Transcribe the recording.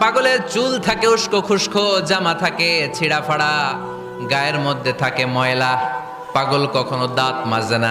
পাগলের চুল থাকে উস্কো খুস্কো, জামা থাকে ছিঁড়া ফাড়া গায়ের মধ্যে থাকে ময়লা, পাগল কখনো দাঁত মাজে না।